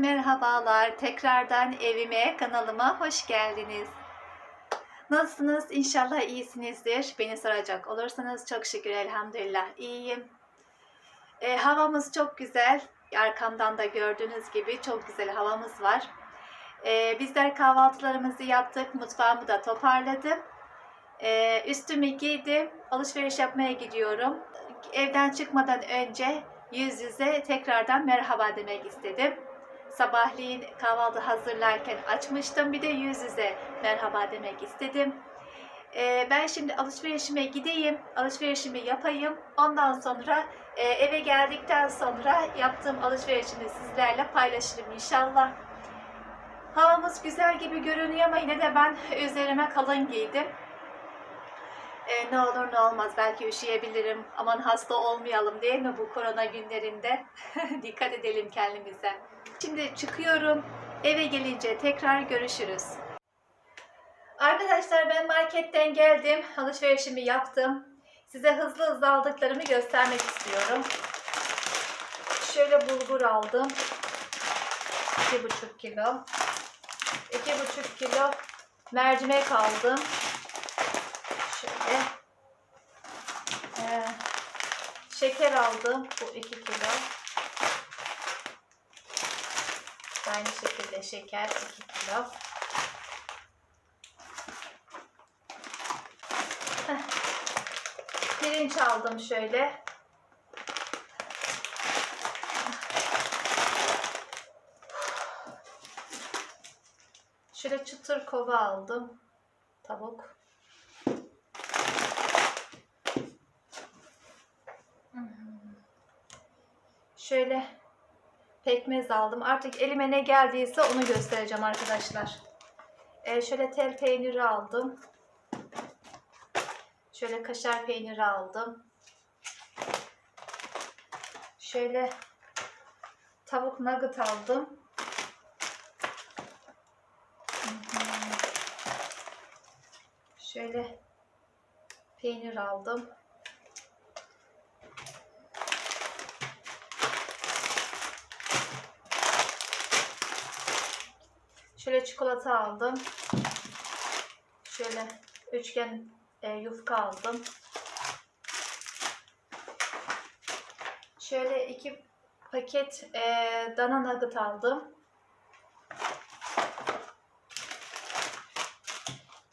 Merhabalar. Tekrardan evime, kanalıma hoş geldiniz. Nasılsınız? İnşallah iyisinizdir. Beni soracak olursanız çok şükür elhamdülillah iyiyim. E, havamız çok güzel. Arkamdan da gördüğünüz gibi çok güzel havamız var. E, bizler kahvaltılarımızı yaptık. Mutfağımı da toparladım. E, üstümü giydim. Alışveriş yapmaya gidiyorum. Evden çıkmadan önce yüz yüze tekrardan merhaba demek istedim. Sabahleyin kahvaltı hazırlarken açmıştım. Bir de yüz yüze merhaba demek istedim. Ee, ben şimdi alışverişime gideyim, alışverişimi yapayım. Ondan sonra e, eve geldikten sonra yaptığım alışverişimi sizlerle paylaşırım inşallah. Havamız güzel gibi görünüyor ama yine de ben üzerime kalın giydim. E, ne olur ne olmaz belki üşüyebilirim. Aman hasta olmayalım değil mi bu korona günlerinde? Dikkat edelim kendimize. Şimdi çıkıyorum. Eve gelince tekrar görüşürüz. Arkadaşlar ben marketten geldim. Alışverişimi yaptım. Size hızlı hızlı aldıklarımı göstermek istiyorum. Şöyle bulgur aldım. 2,5 kilo. 2,5 kilo mercimek aldım. Ee, şeker aldım. Bu 2 kilo. Aynı şekilde şeker 2 kilo. Pirinç aldım şöyle. Şöyle çıtır kova aldım. Tavuk. Şöyle pekmez aldım. Artık elime ne geldiyse onu göstereceğim arkadaşlar. Ee, şöyle tel peyniri aldım. Şöyle kaşar peyniri aldım. Şöyle tavuk nugget aldım. Şöyle peynir aldım. Şöyle çikolata aldım. Şöyle üçgen e, yufka aldım. Şöyle iki paket e, dana nugget aldım.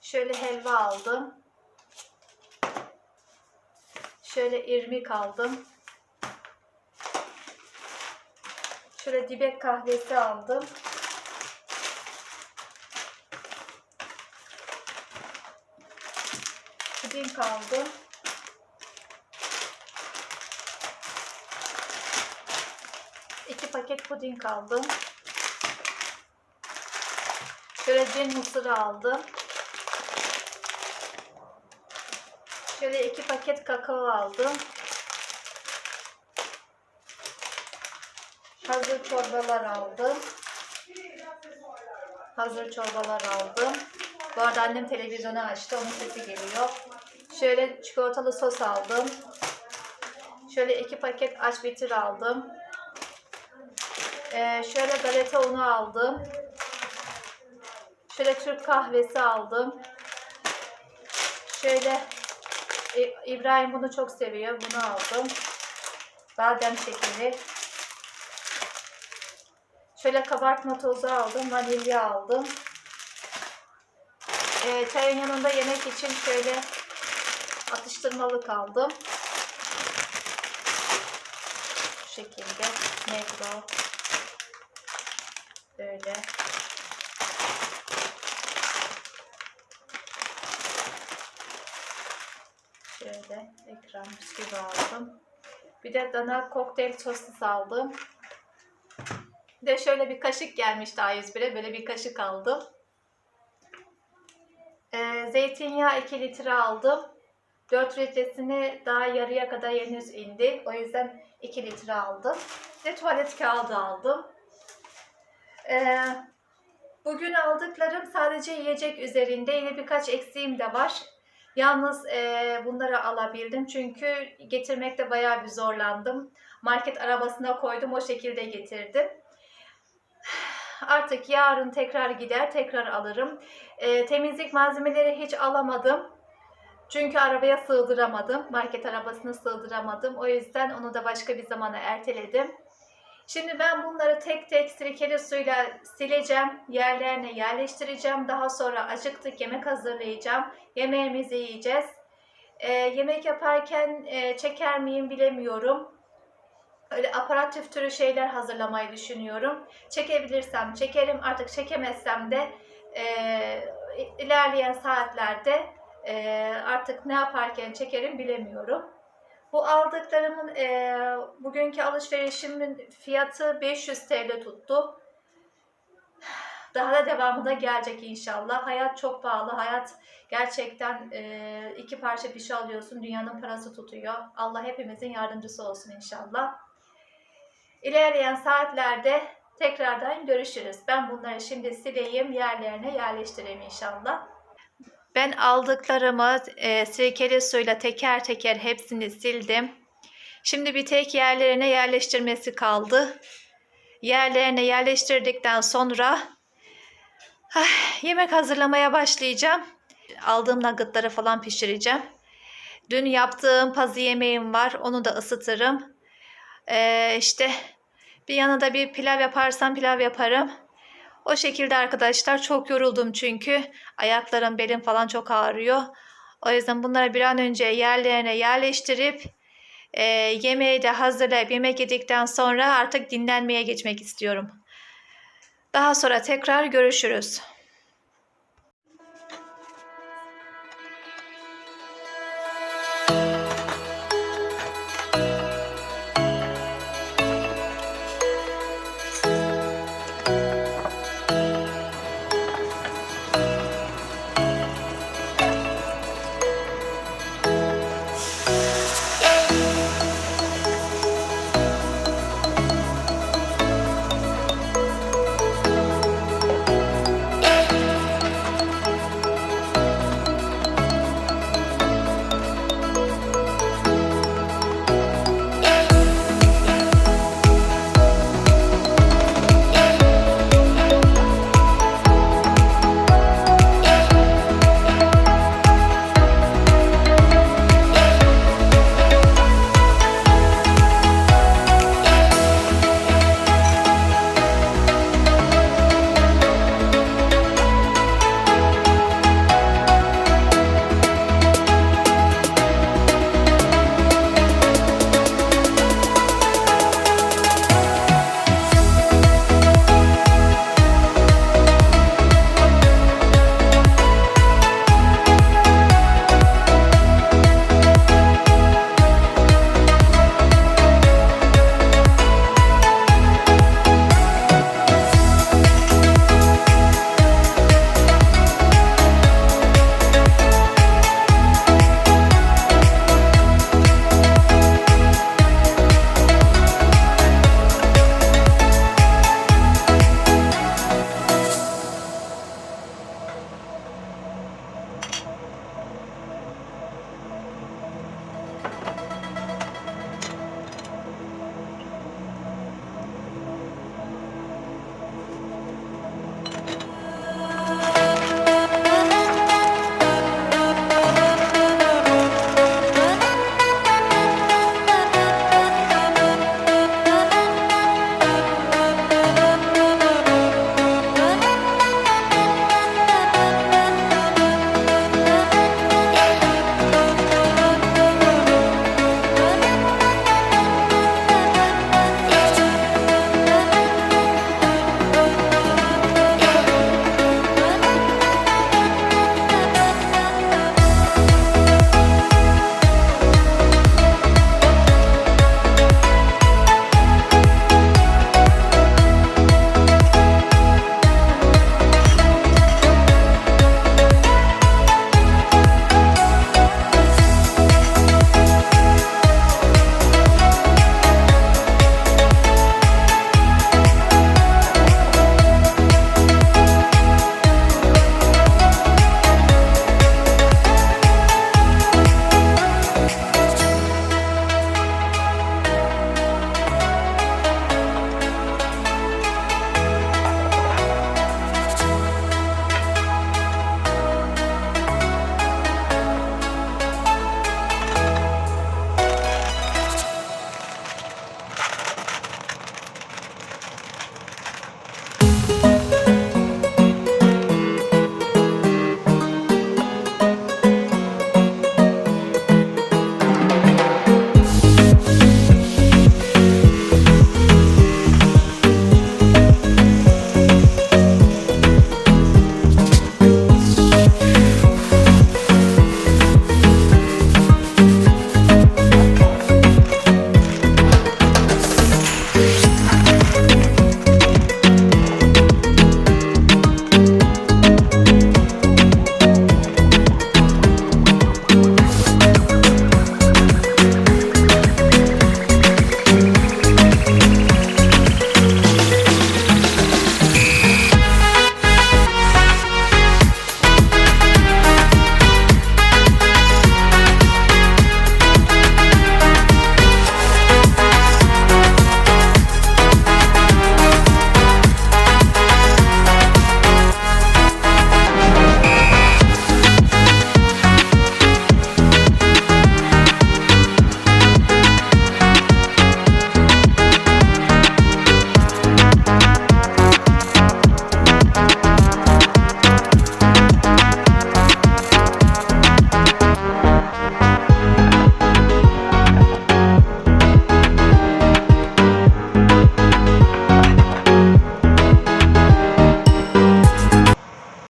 Şöyle helva aldım. Şöyle irmik aldım. Şöyle dibek kahvesi aldım. Puding aldım. İki paket puding aldım. Şöyle cin mısırı aldım. Şöyle iki paket kakao aldım. Hazır çorbalar aldım. Hazır çorbalar aldım. Bu arada annem televizyonu açtı. Onun sesi geliyor. Şöyle çikolatalı sos aldım. Şöyle iki paket aç bitir aldım. Ee, şöyle galeta unu aldım. Şöyle Türk kahvesi aldım. Şöyle İ- İbrahim bunu çok seviyor. Bunu aldım. Badem şekeri. Şöyle kabartma tozu aldım. Vanilya aldım. Ee, çayın yanında yemek için şöyle atıştırmalık aldım. Bu şekilde. Negro. Böyle. Şöyle ekran bisküvi aldım. Bir de dana kokteyl sosu aldım. Bir de şöyle bir kaşık gelmişti A101'e. Böyle bir kaşık aldım. Ee, zeytinyağı 2 litre aldım. 4 litresini daha yarıya kadar henüz indi. O yüzden 2 litre aldım. Ve tuvalet kağıdı aldım. Ee, bugün aldıklarım sadece yiyecek üzerinde. Yine birkaç eksiğim de var. Yalnız e, bunları alabildim çünkü getirmekte bayağı bir zorlandım. Market arabasına koydum o şekilde getirdim. Artık yarın tekrar gider, tekrar alırım. Ee, temizlik malzemeleri hiç alamadım. Çünkü arabaya sığdıramadım. Market arabasını sığdıramadım. O yüzden onu da başka bir zamana erteledim. Şimdi ben bunları tek tek sirkeli suyla sileceğim. Yerlerine yerleştireceğim. Daha sonra acıktık yemek hazırlayacağım. Yemeğimizi yiyeceğiz. Ee, yemek yaparken e, çeker miyim bilemiyorum. Öyle aparatif türü şeyler hazırlamayı düşünüyorum. Çekebilirsem çekerim. Artık çekemezsem de e, ilerleyen saatlerde e, artık ne yaparken çekerim bilemiyorum. Bu aldıklarımın e, bugünkü alışverişimin fiyatı 500 TL tuttu. Daha da devamı da gelecek inşallah. Hayat çok pahalı. Hayat gerçekten e, iki parça bir şey alıyorsun. Dünyanın parası tutuyor. Allah hepimizin yardımcısı olsun inşallah. İlerleyen saatlerde tekrardan görüşürüz. Ben bunları şimdi sileyim, yerlerine yerleştireyim inşallah. Ben aldıklarımı e, sirkeli suyla teker teker hepsini sildim. Şimdi bir tek yerlerine yerleştirmesi kaldı. Yerlerine yerleştirdikten sonra ah, yemek hazırlamaya başlayacağım. Aldığım nuggetları falan pişireceğim. Dün yaptığım pazı yemeğim var. Onu da ısıtırım. Ee, işte bir yanında bir pilav yaparsam pilav yaparım. O şekilde arkadaşlar çok yoruldum çünkü ayaklarım belim falan çok ağrıyor. O yüzden bunları bir an önce yerlerine yerleştirip e, yemeği de hazırlayıp yemek yedikten sonra artık dinlenmeye geçmek istiyorum. Daha sonra tekrar görüşürüz.